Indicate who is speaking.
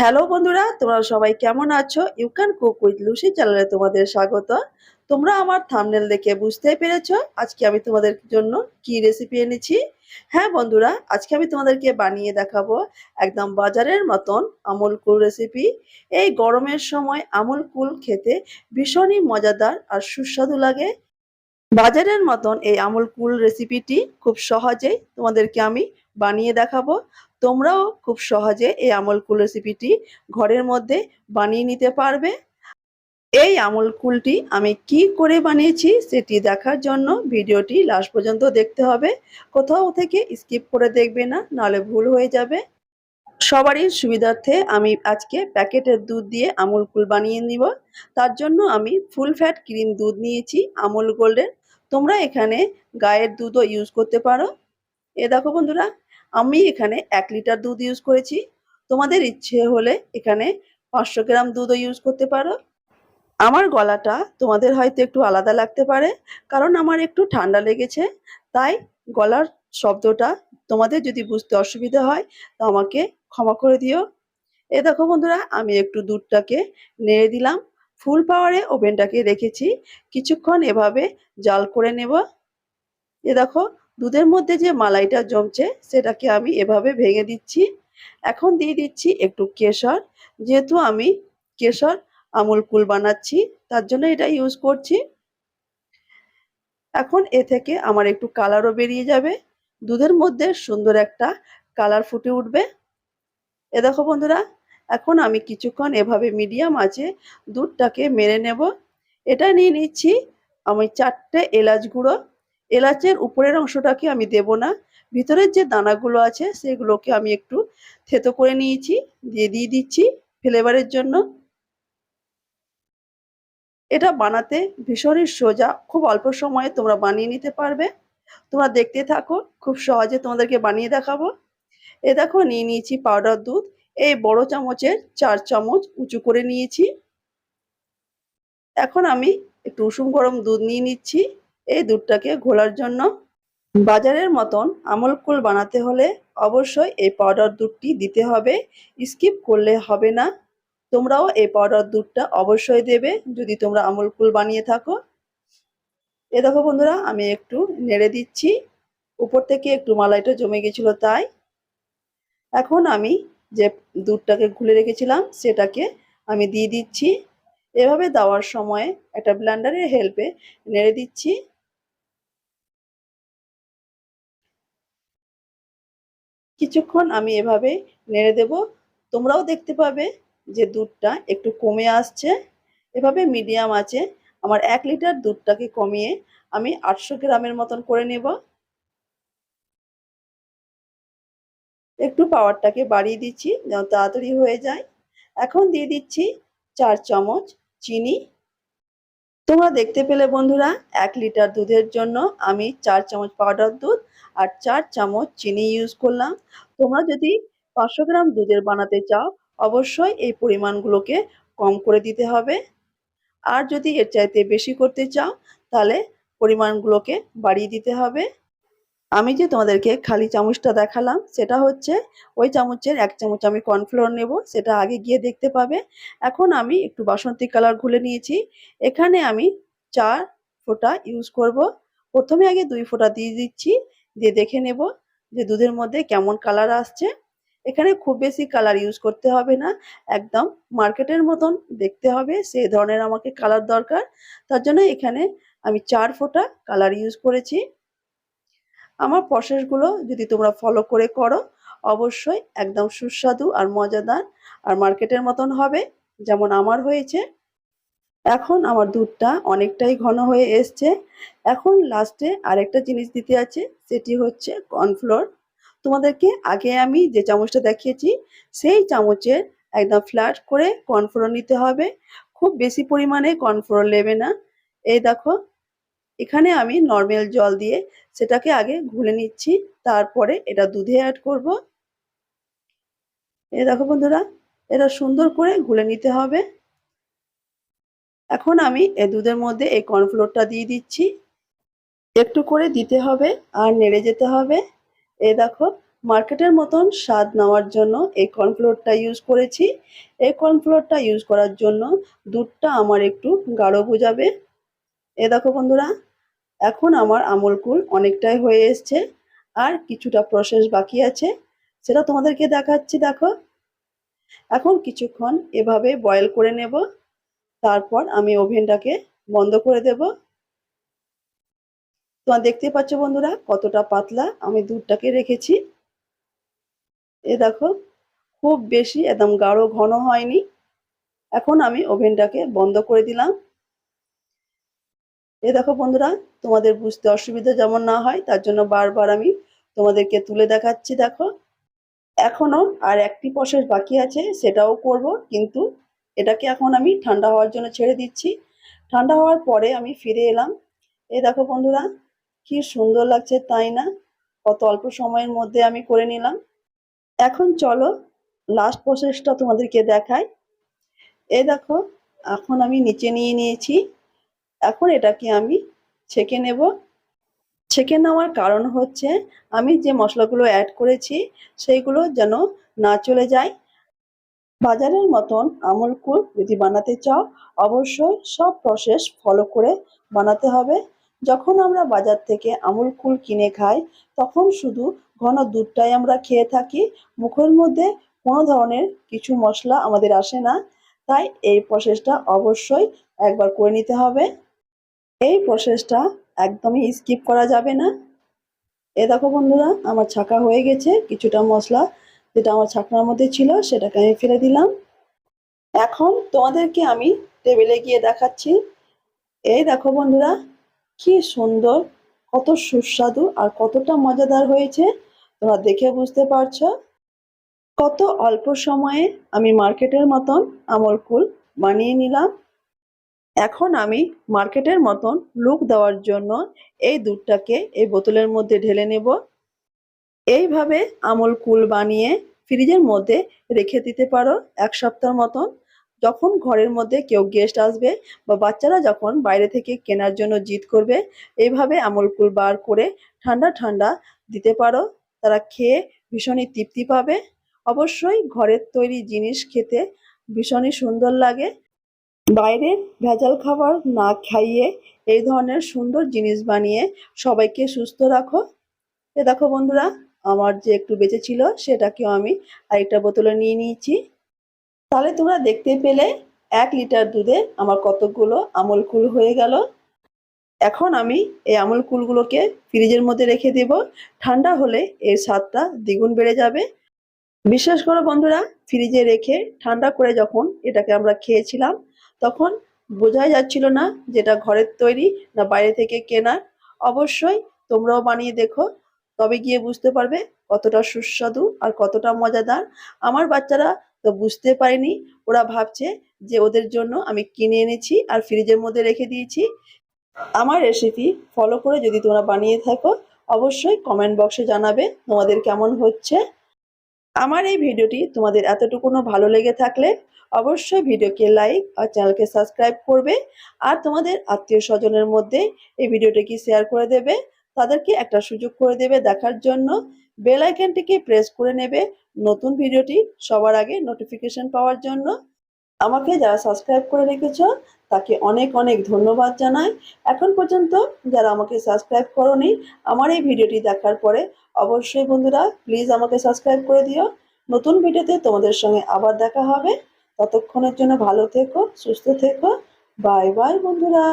Speaker 1: Hello বন্ধুরা, তোমরা সবাই কেমন আছো? You can cook with Lucy চ্যানেলে তোমাদের স্বাগত। তোমরা আমার থামনেল দেখে বুঝতেই পেরেছ, আজকে আমি তোমাদের জন্য কি রেসিপি এনেছি। হ্যাঁ বন্ধুরা, আজকে আমি তোমাদেরকে বানিয়ে দেখাবো একদম বাজারের মতন আমুল কুল রেসিপি এই গরমের সময় আমুল কুল খেতে ভীষণই মজাদার আর সুস্বাদু লাগে। বাজারের মতন এই আমুল কুল রেসিপিটি খুব সহজেই তোমাদেরকে আমি বানিয়ে দেখাবো। তোমরাও খুব সহজে এই আমল কুল রেসিপিটি ঘরের মধ্যে বানিয়ে নিতে পারবে। এই আমল কুলটি আমি কি করে বানিয়েছি সেটি দেখার জন্য ভিডিওটি লাস্ট পর্যন্ত দেখতে হবে। কোথাও থেকে স্কিপ করে দেখবে না, নাহলে ভুল হয়ে যাবে। সবারই সুবিধার্থে আমি আজকে প্যাকেটের দুধ দিয়ে আমুল কুল বানিয়ে নিব। তার জন্য আমি ফুল ফ্যাট ক্রিম দুধ নিয়েছি, আমুল গোল্ডের তোমরা এখানে গায়ের দুধও ইউজ করতে পারো। এ দেখো বন্ধুরা আমি এখানে এক লিটার দুধ ইউজ করেছি। তোমাদের ইচ্ছে হলে এখানে পাঁচশো গ্রাম দুধও ইউজ করতে পারো। আমার গলাটা তোমাদের হয়তো একটু আলাদা লাগতে পারে, কারণ আমার একটু ঠান্ডা লেগেছে। তাই গলার শব্দটা তোমাদের যদি বুঝতে অসুবিধা হয়, তো আমাকে ক্ষমা করে দিও। এ দেখো বন্ধুরা, আমি একটু দুধটাকে নেড়ে দিলাম। ফুল পাওয়ারে ওভেনটাকে রেখেছি। কিছুক্ষণ এভাবে জাল করে নেব। এ দেখো দুধের মধ্যে যে মালাইটা জমছে, সেটাকে আমি এভাবে ভেঙে দিচ্ছি। এখন দিয়ে দিচ্ছি একটু কেশর। যেহেতু আমি কেশর আমুল কুল বানাচ্ছি, তার জন্য এটা ইউজ করছি। এখন এ থেকে আমার একটু কালারও বেরিয়ে যাবে। দুধের মধ্যে সুন্দর একটা কালার ফুটে উঠবে। এ দেখো বন্ধুরা, এখন আমি কিছুক্ষণ এভাবে মিডিয়াম আছে দুধটাকে মেরে নেব। এটা নিয়ে নিচ্ছি আমি চারটে এলাচ গুঁড়ো। এলাচের উপরের অংশটাকে আমি দেব না। ভিতরের যে দানাগুলো আছে, সেগুলোকে আমি একটু থেতো করে নিয়েছি, দিয়ে দিয়ে দিচ্ছি ফ্লেভারের জন্য। এটা বানাতে ভীষণই সোজা, খুব অল্প সময়ে তোমরা বানিয়ে নিতে পারবে। তোমরা দেখতে থাকো, খুব সহজে তোমাদেরকে বানিয়ে দেখাবো। এ দেখো, নিয়ে নিয়েছি পাউডার দুধ। এই বড় চামচের চার চামচ উঁচু করে নিয়েছি। এখন আমি একটু উষুম গরম দুধ নিয়ে নিচ্ছি। এই দুধটাকে ঘোলার জন্য বাজারের মতন আমল কুল বানাতে হলে অবশ্যই এই পাউডার দুধটি দিতে হবে। স্কিপ করলে হবে না। তোমরাও এই পাউডার দুধটা অবশ্যই দেবে যদি তোমরা আমল কুল বানিয়ে থাকো। এ দেখো বন্ধুরা, আমি একটু নেড়ে দিচ্ছি। উপর থেকে একটু মালাইটা জমে গেছিল তাই। এখন আমি যে দুধটাকে ঘুলে রেখেছিলাম, সেটাকে আমি দিয়ে দিচ্ছি। এভাবে দেওয়ার সময় একটা ব্লান্ডারের হেল্পে নেড়ে দিচ্ছি। কিছুক্ষণ আমি এভাবে নেড়ে দেব। তোমরাও দেখতে পাবে যে দুধটা একটু কমে আসছে। এভাবে মিডিয়াম আছে। আমার এক লিটার দুধটাকে কমিয়ে আমি আটশো গ্রামের মতন করে নেব। একটু পাওয়ারটাকে বাড়িয়ে দিচ্ছি যেন তাড়াতাড়ি হয়ে যায়। এখন দিয়ে দিচ্ছি চার চামচ চিনি। তোমরা দেখতে পেলে বন্ধুরা, এক লিটার দুধের জন্য আমি চার চামচ পাউডার দুধ আর চার চামচ চিনি ইউজ করলাম। তোমরা যদি পাঁচশো গ্রাম দুধের বানাতে চাও, অবশ্যই এই পরিমাণগুলোকে কম করে দিতে হবে। আর যদি এর চাইতে বেশি করতে চাও, তাহলে পরিমাণগুলোকে বাড়িয়ে দিতে হবে। আমি যে তোমাদেরকে খালি চামচটা দেখালাম, সেটা হচ্ছে ওই চামচের এক চামচ আমি কর্নফ্লোর নেব, সেটা আগে গিয়ে দেখতে পাবে। এখন আমি একটু বাসন্তী কালার ঘুলে নিয়েছি। এখানে আমি চার ফোঁটা ইউজ করব। প্রথমে আগে দুই ফোঁটা দিয়ে দিচ্ছি, দিয়ে দেখে নেব যে দুধের মধ্যে কেমন কালার আসছে। এখানে খুব বেশি কালার ইউজ করতে হবে না, একদম মার্কেটের মতন দেখতে হবে সেই ধরনের আমাকে কালার দরকার। তার জন্য এখানে আমি চার ফোঁটা কালার ইউজ করেছি। আমার প্রসেসগুলো যদি তোমরা ফলো করে করো, অবশ্যই একদম সুস্বাদু আর মজাদার আর মার্কেটের মতন হবে যেমন আমার হয়েছে। এখন আমার দুধটা অনেকটাই ঘন হয়ে এসছে। এখন লাস্টে আরেকটা জিনিস দিতে আছে, সেটি হচ্ছে কর্নফ্লোর তোমাদেরকে আগে আমি যে চামচটা দেখিয়েছি, সেই চামচের একদম ফ্ল্যাট করে কর্নফ্লোর নিতে হবে। খুব বেশি পরিমাণে কর্নফ্লোর নেবে না। এই দেখো এখানে আমি নর্মাল জল দিয়ে সেটাকে আগে ঘুলে নিচ্ছি, তারপরে এটা দুধে অ্যাড করব। এ দেখো বন্ধুরা, এটা সুন্দর করে ঘুলে নিতে হবে। এখন আমি এ দুধের মধ্যে এই কর্নফ্লোরটা দিয়ে দিচ্ছি। একটু করে দিতে হবে আর নেড়ে যেতে হবে। এ দেখো, মার্কেটের মতন স্বাদ নেওয়ার জন্য এই কর্নফ্লোরটা ইউজ করেছি। এই কর্নফ্লোরটা ইউজ করার জন্য দুধটা আমার একটু গাঢ় বোঝাবে। এ দেখো বন্ধুরা এখন আমার আমল কুল অনেকটাই হয়ে এসছে। আর কিছুটা প্রসেস বাকি আছে। সেটা তোমাদেরকে দেখাচ্ছি, দেখো। এখন কিছুক্ষণ এভাবে বয়েল করে নেব। তারপর আমি ওভেনটাকে বন্ধ করে দেব। তোমার দেখতে পাচ্ছ বন্ধুরা, কতটা পাতলা আমি দুধটাকে রেখেছি। এ দেখো, খুব বেশি, একদম গাঢ় ঘন হয়নি। এখন আমি ওভেনটাকে বন্ধ করে দিলাম। এ দেখো বন্ধুরা, তোমাদের বুঝতে অসুবিধা যেমন না হয়, তার জন্য বারবার আমি তোমাদেরকে তুলে দেখাচ্ছি, দেখো। এখনও আর একটি প্রসেস বাকি আছে, সেটাও করব, কিন্তু এটাকে এখন আমি ঠান্ডা হওয়ার জন্য ছেড়ে দিচ্ছি। ঠান্ডা হওয়ার পরে আমি ফিরে এলাম। এ দেখো বন্ধুরা, কি সুন্দর লাগছে, তাই না? কত অল্প সময়ের মধ্যে আমি করে নিলাম। এখন চলো লাস্ট প্রসেসটা তোমাদেরকে দেখাই। এ দেখো, এখন আমি নিচে নিয়ে নিয়েছি। এখন এটাকে আমি ছেঁকে নেব। ছেঁকে নেওয়ার কারণ হচ্ছে আমি যে মশলাগুলো অ্যাড করেছি, সেইগুলো যেন না চলে যায়। বাজারের মতন আমল কুল যদি বানাতে চাও, অবশ্যই সব প্রসেস ফলো করে বানাতে হবে। যখন আমরা বাজার থেকে আমুল কুল কিনে খাই, তখন শুধু ঘন দুধটাই আমরা খেয়ে থাকি। মুখের মধ্যে কোনো ধরনের কিছু মশলা আমাদের আসে না। তাই এই প্রসেসটা অবশ্যই একবার করে নিতে হবে। এই প্রসেসটা একদমই স্কিপ করা যাবে না। এ দেখো বন্ধুরা, আমার ছাকা হয়ে গেছে। কিছুটা মশলা যেটা আমার ছাকনার মধ্যে ছিল, সেটাকে আমি ফেলে দিলাম। এখন তোমাদেরকে আমি টেবিলে গিয়ে দেখাচ্ছি। এই দেখো বন্ধুরা, কি সুন্দর, কত সুস্বাদু আর কতটা মজাদার হয়েছে। তোমরা দেখে বুঝতে পারছ। কত অল্প সময়ে আমি মার্কেটের মতন আমল কুল বানিয়ে নিলাম। এখন আমি মার্কেটের মতন লুক দেওয়ার জন্য এই দুধটাকে এই বোতলের মধ্যে ঢেলে নেব। এইভাবে আমল কুল বানিয়ে ফ্রিজের মধ্যে রেখে দিতে পারো এক সপ্তাহ মতন। যখন ঘরের মধ্যে কেউ গেস্ট আসবে বা বাচ্চারা যখন বাইরে থেকে কেনার জন্য জিদ করবে, এইভাবে আমল কুল বার করে ঠান্ডা ঠান্ডা দিতে পারো। তারা খেয়ে ভীষণই তৃপ্তি পাবে। অবশ্যই ঘরের তৈরি জিনিস খেতে ভীষণই সুন্দর লাগে। বাইরের ভেজাল খাবার না খাইয়ে এই ধরনের সুন্দর জিনিস বানিয়ে সবাইকে সুস্থ রাখো। এ দেখো বন্ধুরা, আমার যে একটু বেঁচে ছিল সেটাকেও আমি আরেকটা বোতলে নিয়ে নিয়েছি। তাহলে তোমরা দেখতে পেলে এক লিটার দুধে আমার কতগুলো আমল কুল হয়ে গেল। এখন আমি এই আমল কুলগুলোকে ফ্রিজের মধ্যে রেখে দেব। ঠান্ডা হলে এর স্বাদটা দ্বিগুণ বেড়ে যাবে। বিশ্বাস করো বন্ধুরা, ফ্রিজে রেখে ঠান্ডা করে যখন এটাকে আমরা খেয়েছিলাম তখন বোঝাই যাচ্ছিল না যেটা ঘরের তৈরি না বাইরে থেকে কেনা অবশ্যই তোমরাও বানিয়ে দেখো, তবে গিয়ে বুঝতে পারবে কতটা সুস্বাদু আর কতটা মজাদার। আমার বাচ্চারা তো বুঝতে পারেনি, ওরা ভাবছে যে ওদের জন্য আমি কিনে এনেছি আর ফ্রিজের মধ্যে রেখে দিয়েছি। আমার রেসিপি ফলো করে যদি তোমরা বানিয়ে থাকো, অবশ্যই কমেন্ট বক্সে জানাবে তোমাদের কেমন হচ্ছে। আমার এই ভিডিওটি তোমাদের এতটুকুনও ভালো লেগে থাকলে অবশ্যই ভিডিওকে লাইক আর চ্যানেলকে সাবস্ক্রাইব করবে আর তোমাদের আত্মীয় স্বজনের মধ্যে এই ভিডিওটিকে শেয়ার করে দেবে। তাদেরকে একটা সুযোগ করে দেবে দেখার জন্য। বেল আইকনটিকে প্রেস করে নেবে। নতুন ভিডিওটি সবার আগে নোটিফিকেশন পাওয়ার জন্য। আমাকে যারা সাবস্ক্রাইব করে রেখেছ, তাকে অনেক অনেক ধন্যবাদ জানাই। এখন পর্যন্ত যারা আমাকে সাবস্ক্রাইব করনি, আমার এই ভিডিওটি দেখার পরে অবশ্যই বন্ধুরা প্লিজ আমাকে সাবস্ক্রাইব করে দিও। নতুন ভিডিওতে তোমাদের সঙ্গে আবার দেখা হবে। ততক্ষণের জন্য ভালো থেকো, সুস্থ থেকো। বাই বাই বন্ধুরা।